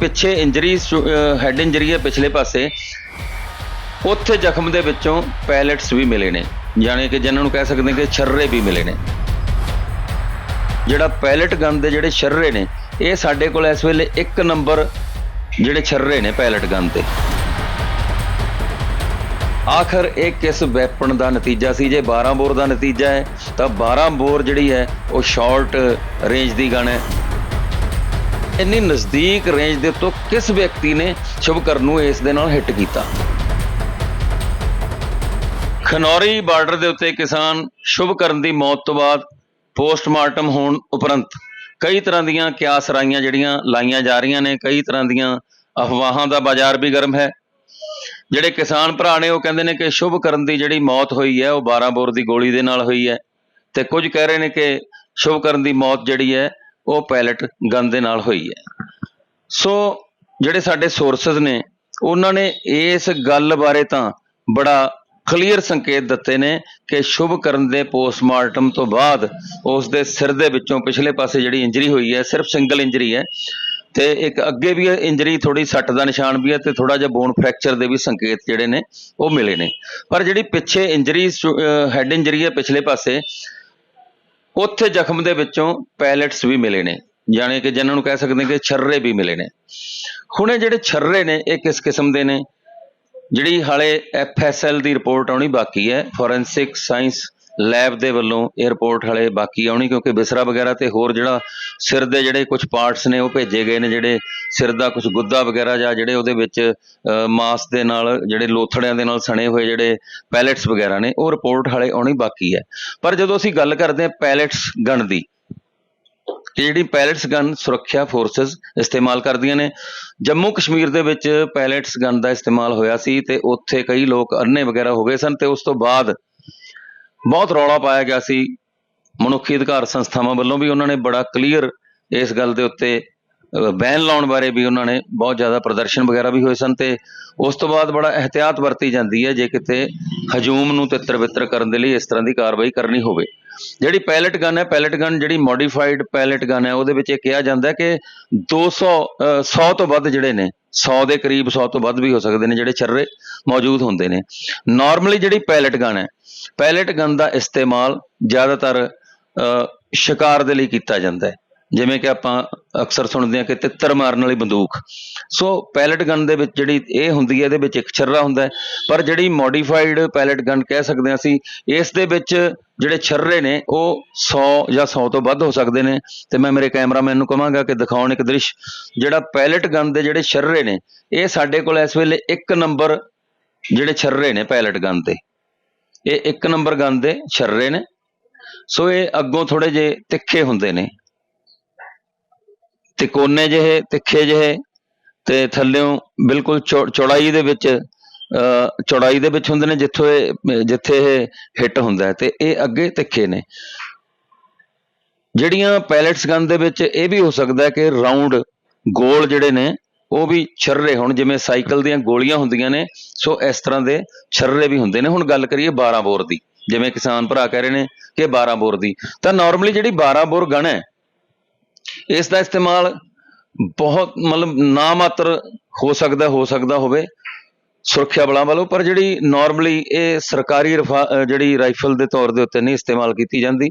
ਪਿੱਛੇ injury head injury ਹੈ ਪਿਛਲੇ ਪਾਸੇ। ਉੱਥੇ ਜ਼ਖਮ ਦੇ ਵਿੱਚੋਂ ਪੈਲਟਸ ਵੀ ਮਿਲੇ ਨੇ। ਯਾਨੀ ਕਿ ਜਿਨ੍ਹਾਂ ਨੂੰ ਕਹਿ ਸਕਦੇ ਕਿ ਛਰਰੇ ਵੀ ਮਿਲੇ ਨੇ। ਜਿਹੜਾ ਪੈਲਟ ਗਨ ਦੇ ਜਿਹੜੇ ਛਰਰੇ ਨੇ, ਇਹ ਸਾਡੇ ਕੋਲ ਇਸ ਵੇਲੇ ਇੱਕ ਨੰਬਰ ਜਿਹੜੇ ਛਰਰੇ ਨੇ ਪੈਲਟ ਗਨ ਤੇ। ਆਖਰ ਇਹ ਕਿਸ ਵੈਪਨ ਦਾ ਨਤੀਜਾ ਸੀ? ਜੇ 12 ਬੋਰ ਦਾ ਨਤੀਜਾ ਹੈ, ਤਾਂ 12 ਬੋਰ ਜਿਹੜੀ ਹੈ, ਉਹ ਸ਼ਾਰਟ ਰੇਂਜ ਦੀ ਗਨ ਹੈ। ਇੰਨੀ ਨਜ਼ਦੀਕ ਰੇਂਜ ਦੇ ਤੋਂ ਕਿਸ ਵਿਅਕਤੀ ਨੇ ਸ਼ੁਭਕਰਨ ਨੂੰ ਇਸ ਦੇ ਨਾਲ ਹਿੱਟ ਕੀਤਾ? ਖਨੌਰੀ ਬਾਰਡਰ ਦੇ ਉੱਤੇ ਕਿਸਾਨ ਸ਼ੁਭਕਰਨ ਦੀ ਮੌਤ ਤੋਂ ਬਾਅਦ ਪੋਸਟਮਾਰਟਮ ਹੋਣ ਉਪਰੰਤ ਕਈ ਤਰ੍ਹਾਂ ਦੀਆਂ ਕਿਆਸ ਰਾਈਆਂ ਜਿਹੜੀਆਂ ਲਾਈਆਂ ਜਾ ਰਹੀਆਂ ਨੇ, ਕਈ ਤਰ੍ਹਾਂ ਦੀਆਂ ਅਫਵਾਹਾਂ ਦਾ ਬਾਜ਼ਾਰ ਵੀ ਗਰਮ ਹੈ। ਜਿਹੜੇ ਕਿਸਾਨ ਭਰਾ ਨੇ ਉਹ ਕਹਿੰਦੇ ਨੇ ਕਿ ਸ਼ੁਭਕਰਨ ਦੀ ਜਿਹੜੀ ਮੌਤ ਹੋਈ ਹੈ, ਉਹ 12 ਬੋਰ ਦੀ ਗੋਲੀ ਦੇ ਨਾਲ ਹੋਈ ਹੈ ਤੇ ਕੁਝ ਕਹਿ ਰਹੇ ਨੇ ਕਿ ਸ਼ੁਭਕਰਨ ਦੀ ਮੌਤ ਜਿਹੜੀ ਹੈ ਉਹ ਪਾਇਲਟ ਗਨ ਦੇ ਨਾਲ ਹੋਈ ਹੈ। ਸੋ ਜਿਹੜੇ ਸਾਡੇ ਸੋਰਸਸ ਨੇ, ਉਹਨਾਂ ਨੇ ਇਸ ਗੱਲ ਬਾਰੇ ਤਾਂ ਬੜਾ ਕਲੀਅਰ ਸੰਕੇਤ ਦਿੱਤੇ ਨੇ ਕਿ ਸ਼ੁਭ ਕਰਨ ਦੇ ਪੋਸਟਮਾਰਟਮ ਤੋਂ ਬਾਅਦ ਉਸ ਦੇ ਸਿਰ ਦੇ ਵਿੱਚੋਂ ਪਿਛਲੇ ਪਾਸੇ ਜਿਹੜੀ ਇੰਜਰੀ ਹੋਈ ਹੈ, ਸਿਰਫ ਸਿੰਗਲ ਇੰਜਰੀ ਹੈ। ਤੇ ਇੱਕ ਅੱਗੇ ਵੀ ਇੰਜਰੀ ਥੋੜੀ ਸੱਟ ਦਾ ਨਿਸ਼ਾਨ ਵੀ ਹੈ ਤੇ ਥੋੜਾ ਜਿਹਾ ਬੋਨ ਫ੍ਰੈਕਚਰ ਦੇ ਵੀ ਸੰਕੇਤ ਜਿਹੜੇ ਨੇ, ਉਹ ਮਿਲੇ ਨੇ। ਪਰ ਜਿਹੜੀ ਪਿੱਛੇ ਇੰਜਰੀ ਹੈਡ ਇੰਜਰੀ ਹੈ ਪਿਛਲੇ ਪਾਸੇ ਉੱਥੇ ਜ਼ਖਮ ਦੇ ਵਿੱਚੋਂ ਪੈਲੇਟਸ ਵੀ ਮਿਲੇ ਨੇ, ਯਾਨੀ ਕਿ ਜਿਨ੍ਹਾਂ ਨੂੰ ਕਹਿ ਸਕਦੇ ਕਿ ਛਰਰੇ ਵੀ ਮਿਲੇ ਨੇ। ਹੁਣ ਇਹ ਜਿਹੜੇ ਛਰਰੇ ਨੇ, ਇਹ ਕਿਸ ਕਿਸਮ ਦੇ ਨੇ? ਜਿਹੜੀ ਹਾਲੇ ਐਫਐਸਐਲ ਦੀ ਰਿਪੋਰਟ ਆਉਣੀ ਬਾਕੀ ਹੈ ਫੋਰੈਂਸਿਕ ਸਾਇੰਸ ਲੈਬ ਦੇ ਵੱਲੋਂ ਇਹ ਰਿਪੋਰਟ ਹਾਲੇ ਬਾਕੀ ਆਉਣੀ ਕਿਉਂਕਿ ਬਿਸਰਾ ਵਗੈਰਾ ਤੇ ਹੋਰ ਜਿਹੜਾ ਸਿਰ ਦੇ ਜਿਹੜੇ ਕੁਝ ਪਾਰਟਸ ਨੇ, ਉਹ ਭੇਜੇ ਗਏ ਨੇ ਜਿਹੜੇ ਸਿਰ ਦਾ ਕੁਝ ਗੁੱਦਾ ਵਗੈਰਾ ਜਾਂ ਜਿਹੜੇ ਉਹਦੇ ਵਿੱਚ ਮਾਸ ਦੇ ਨਾਲ ਜਿਹੜੇ ਲੋਥੜਿਆਂ ਦੇ ਨਾਲ ਸਣੇ ਹੋਏ ਜਿਹੜੇ ਪੈਲੇਟਸ ਵਗੈਰਾ ਨੇ, ਉਹ ਰਿਪੋਰਟ ਹਾਲੇ ਆਉਣੀ ਬਾਕੀ ਹੈ ਪਰ ਜਦੋਂ ਅਸੀਂ ਗੱਲ ਕਰਦੇ ਹਾਂ ਪੈਲੇਟਸ ਗਨ ਦੀ ਕਿ ਜਿਹੜੀ ਪੈਲੇਟਸ ਗਨ ਸੁਰੱਖਿਆ ਫੋਰਸਸ ਇਸਤੇਮਾਲ ਕਰਦੀਆਂ ਨੇ, ਜੰਮੂ ਕਸ਼ਮੀਰ ਦੇ ਵਿੱਚ ਪੈਲੇਟਸ ਗਨ ਦਾ ਇਸਤੇਮਾਲ ਹੋਇਆ ਸੀ ਤੇ ਉੱਥੇ ਕਈ ਲੋਕ ਅੰਨੇ ਵਗੈਰਾ ਹੋ ਗਏ ਸਨ ਤੇ ਉਸ ਤੋਂ ਬਾਅਦ ਬਹੁਤ ਰੌਲਾ ਪਾਇਆ ਗਿਆ ਸੀ। ਮਨੁੱਖੀ ਅਧਿਕਾਰ ਸੰਸਥਾਵਾਂ ਵੱਲੋਂ ਵੀ ਉਹਨਾਂ ਨੇ ਬੜਾ ਕਲੀਅਰ ਇਸ ਗੱਲ ਦੇ ਉੱਤੇ ਬੈਨ ਲਾਉਣ ਬਾਰੇ ਵੀ ਉਹਨਾਂ ਨੇ ਬਹੁਤ ਜ਼ਿਆਦਾ ਪ੍ਰਦਰਸ਼ਨ ਵਗੈਰਾ ਵੀ ਹੋਏ ਸਨ ਤੇ ਉਸ ਤੋਂ ਬਾਅਦ ਬੜਾ ਇhtiyat ਵਰਤੀ ਜਾਂਦੀ ਹੈ ਜੇ ਕਿਤੇ ਹਜੂਮ ਨੂੰ ਤਿੱਤਰ ਬਿੱਤਰ ਕਰਨ ਦੇ ਲਈ ਇਸ ਤਰ੍ਹਾਂ ਦੀ ਕਾਰਵਾਈ ਕਰਨੀ ਹੋਵੇ। ਜਿਹੜੀ ਪੈਲਟ ਗਨ ਹੈ ਪੈਲਟ ਗਨ ਜਿਹੜੀ ਮੋਡੀਫਾਈਡ ਪੈਲਟ ਗਨ ਹੈ ਉਹਦੇ ਵਿੱਚ ਇਹ ਕਿਹਾ ਜਾਂਦਾ ਹੈ ਕਿ 200 ਅਹ, 100 ਤੋਂ ਵੱਧ ਜਿਹੜੇ ਨੇ 100 ਦੇ ਕਰੀਬ 100 ਤੋਂ ਵੱਧ ਵੀ ਹੋ ਸਕਦੇ ਨੇ ਜਿਹੜੇ ਛਰਰੇ ਮੌਜੂਦ ਹੁੰਦੇ ਨੇ। ਨਾਰਮਲੀ ਜਿਹੜੀ ਪੈਲਟ ਗਨ ਹੈ ਪੈਲਟ ਗਨ ਦਾ ਇਸਤੇਮਾਲ ਜ਼ਿਆਦਾਤਰ ਅਹ, ਸ਼ਿਕਾਰ ਦੇ ਲਈ ਕੀਤਾ ਜਾਂਦਾ ਹੈ। ਜਿਵੇਂ ਕਿ ਆਪਾਂ ਅਕਸਰ ਸੁਣਦੇ ਹਾਂ ਕਿ ਤਿੱਤਰ ਮਾਰਨ ਵਾਲੀ ਬੰਦੂਕ। ਸੋ ਪੈਲਟ ਗਨ ਦੇ ਵਿੱਚ ਜਿਹੜੀ ਇਹ ਹੁੰਦੀ ਹੈ, ਇਹਦੇ ਵਿੱਚ ਇੱਕ ਛਰਰਾ ਹੁੰਦਾ ਪਰ ਜਿਹੜੀ ਮੋਡੀਫਾਈਡ ਪੈਲਟ ਗਨ ਕਹਿ ਸਕਦੇ ਹਾਂ ਅਸੀਂ, ਇਸ ਦੇ ਵਿੱਚ ਜਿਹੜੇ ਛਰਰੇ ਨੇ, ਉਹ 100 ਜਾਂ 100 ਤੋਂ ਵੱਧ ਹੋ ਸਕਦੇ ਨੇ। ਤੇ ਮੈਂ ਮੇਰੇ ਕੈਮਰਾਮੈਨ ਨੂੰ ਕਹਾਂਗਾ ਕਿ ਦਿਖਾਉਣ ਇੱਕ ਦ੍ਰਿਸ਼, ਜਿਹੜਾ ਪੈਲਟ ਗਨ ਦੇ ਜਿਹੜੇ ਛਰਰੇ ਨੇ, ਇਹ ਸਾਡੇ ਕੋਲ ਇਸ ਵੇਲੇ ਇੱਕ ਨੰਬਰ ਜਿਹੜੇ ਛਰਰੇ ਨੇ ਪੈਲਟ ਗਨ ਦੇ। ਇਹ ਇੱਕ ਨੰਬਰ ਗਨ ਦੇ ਛਰਰੇ ਨੇ। ਸੋ ਇਹ ਅੱਗੋਂ ਥੋੜੇ ਜੇ ਤਿੱਖੇ ਹੁੰਦੇ ਨੇ। ਤਿਕੋਨੇ ਜਿਹੇ, ਤਿੱਖੇ ਜਿਹੇ ਤੇ ਥੱਲਿਓਂ ਬਿਲਕੁਲ ਚੌ- ਚੌੜਾਈ ਦੇ ਵਿੱਚ, ਅ, ਚੌੜਾਈ ਦੇ ਵਿੱਚ ਹੁੰਦੇ ਨੇ ਜਿੱਥੋਂ ਇਹ, ਜਿੱਥੇ ਇਹ ਹਿੱਟ ਹੁੰਦਾ ਤੇ ਇਹ ਅੱਗੇ ਤਿੱਖੇ ਨੇ। ਜਿਹੜੀਆਂ ਪੈਲੇਟਸ ਗਨ ਦੇ ਵਿੱਚ ਇਹ ਵੀ ਹੋ ਸਕਦਾ ਕਿ ਰਾਉਂਡ ਗੋਲ ਜਿਹੜੇ ਨੇ, ਉਹ ਵੀ ਛਰਰੇ ਹੋਣ, ਜਿਵੇਂ ਸਾਈਕਲ ਦੀਆਂ ਗੋਲੀਆਂ ਹੁੰਦੀਆਂ ਨੇ, ਸੋ ਇਸ ਤਰ੍ਹਾਂ ਦੇ ਛਰਰੇ ਵੀ ਹੁੰਦੇ ਨੇ। ਹੁਣ ਗੱਲ ਕਰੀਏ 12 ਬੋਰ ਦੀ, ਜਿਵੇਂ ਕਿਸਾਨ ਭਰਾ ਕਹਿ ਰਹੇ ਨੇ ਕਿ 12 ਬੋਰ ਦੀ। ਤਾਂ ਨਾਰਮਲੀ ਜਿਹੜੀ 12 ਬੋਰ ਗਨ ਹੈ ਇਸ ਦਾ ਇਸਤੇਮਾਲ ਬਹੁਤ ਮਤਲਬ ਨਾ ਮਾਤਰ ਹੋ ਸਕਦਾ ਹੋ ਸਕਦਾ ਹੋਵੇ ਸੁਰੱਖਿਆ ਬਲਾਂ ਵੱਲੋਂ, ਪਰ ਜਿਹੜੀ ਨਾਰਮਲੀ ਇਹ ਸਰਕਾਰੀ ਰਫਾ- ਜਿਹੜੀ ਰਾਈਫਲ ਦੇ ਤੌਰ ਦੇ ਉੱਤੇ ਨਹੀਂ ਇਸਤੇਮਾਲ ਕੀਤੀ ਜਾਂਦੀ,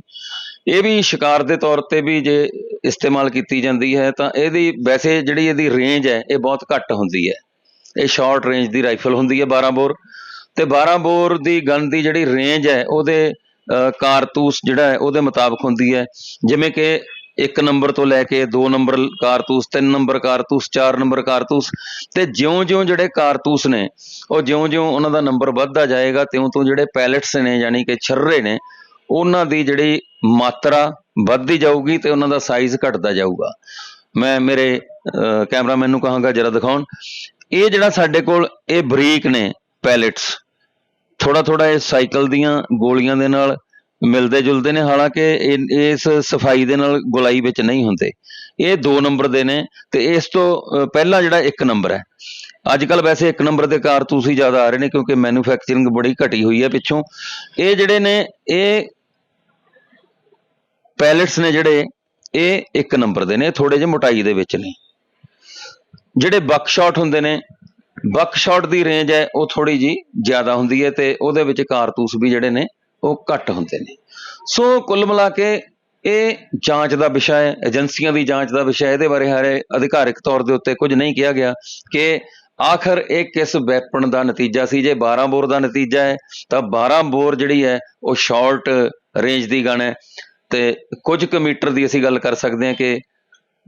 ਇਹ ਵੀ ਸ਼ਿਕਾਰ ਦੇ ਤੌਰ ਤੇ ਵੀ ਜੇ ਇਸਤੇਮਾਲ ਕੀਤੀ ਜਾਂਦੀ ਹੈ, ਤਾਂ ਇਹਦੀ ਵੈਸੇ ਜਿਹੜੀ ਇਹਦੀ ਰੇਂਜ ਹੈ, ਇਹ ਬਹੁਤ ਘੱਟ ਹੁੰਦੀ ਹੈ। ਇਹ ਸ਼ਾਰਟ ਰੇਂਜ ਦੀ ਰਾਈਫਲ ਹੁੰਦੀ ਹੈ 12 ਬੋਰ ਤੇ 12 ਬੋਰ ਦੀ ਗਨ ਦੀ ਜਿਹੜੀ ਰੇਂਜ ਹੈ, ਉਹਦੇ ਕਾਰਤੂਸ ਜਿਹੜਾ ਹੈ, ਉਹਦੇ ਮੁਤਾਬਕ ਹੁੰਦੀ ਹੈ। ਜਿਵੇਂ ਕਿ 1 ਨੰਬਰ ਤੋਂ ਲੈ ਕੇ 2 ਨੰਬਰ ਕਾਰਤੂਸ 3 ਨੰਬਰ ਕਾਰਤੂਸ 4 ਨੰਬਰ ਕਾਰਤੂਸ ਤੇ ਜਿਉਂ-ਜਿਉਂ ਜਿਹੜੇ ਕਾਰਤੂਸ ਨੇ, ਉਹ ਜਿਉਂ-ਜਿਉਂ ਉਹਨਾਂ ਦਾ ਨੰਬਰ ਵੱਧਦਾ ਜਾਏਗਾ, ਤਿਉਂ-ਤਿਉਂ ਜਿਹੜੇ ਪੈਲੇਟਸ ਨੇ ਯਾਨੀ ਕਿ ਛਰਰੇ ਨੇ, ਉਹਨਾਂ ਦੀ ਜਿਹੜੀ ਮਾਤਰਾ ਵੱਧਦੀ ਜਾਊਗੀ ਤੇ ਉਹਨਾਂ ਦਾ ਸਾਈਜ਼ ਘਟਦਾ ਜਾਊਗਾ। ਮੈਂ ਮੇਰੇ ਕੈਮਰਾਮੈਨ ਨੂੰ ਕਹਾਂਗਾ ਜਰਾ ਦਿਖਾਉਣ। ਇਹ ਜਿਹੜਾ ਸਾਡੇ ਕੋਲ ਇਹ ਬਰੀਕ ਨੇ ਪੈਲੇਟਸ ਥੋੜਾ ਥੋੜਾ ਇਹ ਸਾਈਕਲ ਦੀਆਂ ਗੋਲੀਆਂ ਦੇ ਨਾਲ ਮਿਲਦੇ ਜੁਲਦੇ ਨੇ, ਹਾਲਾਂਕਿ ਇਹ- ਇਸ ਸਫ਼ਾਈ ਦੇ ਨਾਲ ਗੁਲਾਈ ਵਿੱਚ ਨਹੀਂ ਹੁੰਦੇ। ਇਹ 2 ਨੰਬਰ ਦੇ ਨੇ ਤੇ ਇਸ ਤੋਂ ਪਹਿਲਾਂ ਜਿਹੜਾ 1 ਨੰਬਰ ਹੈ। ਅੱਜ ਕੱਲ ਵੈਸੇ 1 ਨੰਬਰ ਦੇ ਕਾਰਤੂਸ ਹੀ ਜ਼ਿਆਦਾ ਆ ਰਹੇ ਨੇ ਕਿਉਂਕਿ ਮੈਨੂਫੈਕਚਰਿੰਗ ਬੜੀ ਘਟੀ ਹੋਈ ਹੈ ਪਿੱਛੋਂ। ਇਹ ਜਿਹੜੇ ਨੇ, ਇਹ ਪੈਲੇਟਸ ਨੇ ਜਿਹੜੇ, ਇਹ 1 ਨੰਬਰ ਦੇ ਨੇ ਥੋੜੇ ਜਿਹੇ ਮੋਟਾਈ ਦੇ ਵਿੱਚ ਨੇ। ਜਿਹੜੇ ਬਕ ਸ਼ਾਟ ਹੁੰਦੇ ਨੇ ਬਕ ਸ਼ਾਟ ਦੀ ਰੇਂਜ ਹੈ, ਉਹ ਥੋੜੀ ਜੀ ਜ਼ਿਆਦਾ ਹੁੰਦੀ ਹੈ ਤੇ ਉਹਦੇ ਵਿੱਚ ਕਾਰਤੂਸ ਵੀ ਜਿਹੜੇ ਨੇ ਉਹ ਘੱਟ ਹੁੰਦੇ ਨੇ। ਸੋ ਕੁੱਲ ਮਿਲਾ ਕੇ ਇਹ ਜਾਂਚ ਦਾ ਵਿਸ਼ਾ ਹੈ, ਏਜੰਸੀਆਂ ਦੀ ਜਾਂਚ ਦਾ ਵਿਸ਼ਾ ਹੈ। ਇਹਦੇ ਬਾਰੇ ਹਾਰੇ ਅਧਿਕਾਰਿਕ ਤੌਰ ਦੇ ਉੱਤੇ ਕੁਝ ਨਹੀਂ ਕਿਹਾ ਗਿਆ ਕਿ ਆਖਰ ਇਹ ਕਿਸ ਵੈਪਨ ਦਾ ਨਤੀਜਾ ਸੀ। ਜੇ 12 ਬੋਰ ਦਾ ਨਤੀਜਾ ਹੈ, ਤਾਂ 12 ਬੋਰ ਜਿਹੜੀ ਹੈ, ਉਹ ਸ਼ਾਰਟ ਰੇਂਜ ਦੀ ਗਨ ਹੈ। ਤੇ ਕੁਝ ਕੁ ਮੀਟਰ ਦੀ ਅਸੀਂ ਗੱਲ ਕਰ ਸਕਦੇ ਹਾਂ ਕਿ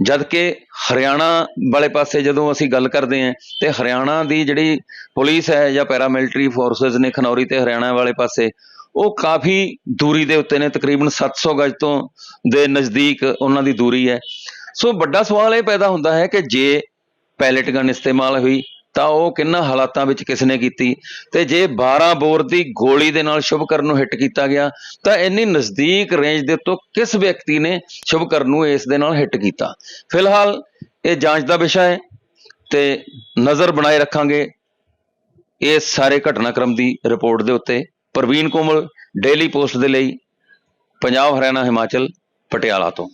ਜਦ ਕਿ ਹਰਿਆਣਾ ਵਾਲੇ ਪਾਸੇ ਜਦੋਂ ਅਸੀਂ ਗੱਲ ਕਰਦੇ ਹਾਂ, ਤੇ ਹਰਿਆਣਾ ਦੀ ਜਿਹੜੀ ਪੁਲਿਸ ਹੈ ਜਾਂ ਪੈਰਾਮਿਲਟਰੀ ਫੋਰਸਸ ਨੇ ਖਨੌਰੀ ਤੇ ਹਰਿਆਣਾ ਵਾਲੇ ਪਾਸੇ ਉਹ ਕਾਫੀ ਦੂਰੀ ਦੇ ਉੱਤੇ ਨੇ, ਤਕਰੀਬਨ 700 ਗਜ ਤੋਂ ਦੇ ਨਜ਼ਦੀਕ ਉਹਨਾਂ ਦੀ ਦੂਰੀ ਹੈ। ਸੋ ਵੱਡਾ ਸਵਾਲ ਇਹ ਪੈਦਾ ਹੁੰਦਾ ਹੈ ਕਿ ਜੇ ਪੈਲਟ ਗਨ ਇਸਤੇਮਾਲ ਹੋਈ, ਤਾਂ ਉਹ ਕਿੰਨਾ ਹਾਲਾਤਾਂ ਵਿੱਚ ਕਿਸ ਨੇ ਕੀਤੀ? ਤੇ ਜੇ 12 ਬੋਰ ਦੀ ਗੋਲੀ ਦੇ ਨਾਲ ਸ਼ੁਭਕਰਨ ਨੂੰ ਹਿੱਟ ਕੀਤਾ ਗਿਆ, ਤਾਂ ਇੰਨੀ ਨਜ਼ਦੀਕ ਰੇਂਜ ਦੇ ਉੱਤੋਂ ਕਿਸ ਵਿਅਕਤੀ ਨੇ ਸ਼ੁਭਕਰਨ ਨੂੰ ਇਸ ਦੇ ਨਾਲ ਹਿੱਟ ਕੀਤਾ? ਫਿਲਹਾਲ ਇਹ ਜਾਂਚ ਦਾ ਵਿਸ਼ਾ ਹੈ ਤੇ ਨਜ਼ਰ ਬਣਾਏ ਰੱਖਾਂਗੇ ਇਸ ਸਾਰੇ ਘਟਨਾਕ੍ਰਮ ਦੀ ਰਿਪੋਰਟ ਦੇ ਉੱਤੇ। ਪ੍ਰਵੀਨ ਕੋਮਲ ਡੇਲੀ ਪੋਸਟ ਦੇ ਲਈ ਪੰਜਾਬ ਹਰਿਆਣਾ ਹਿਮਾਚਲ ਪਟਿਆਲਾ ਤੋਂ।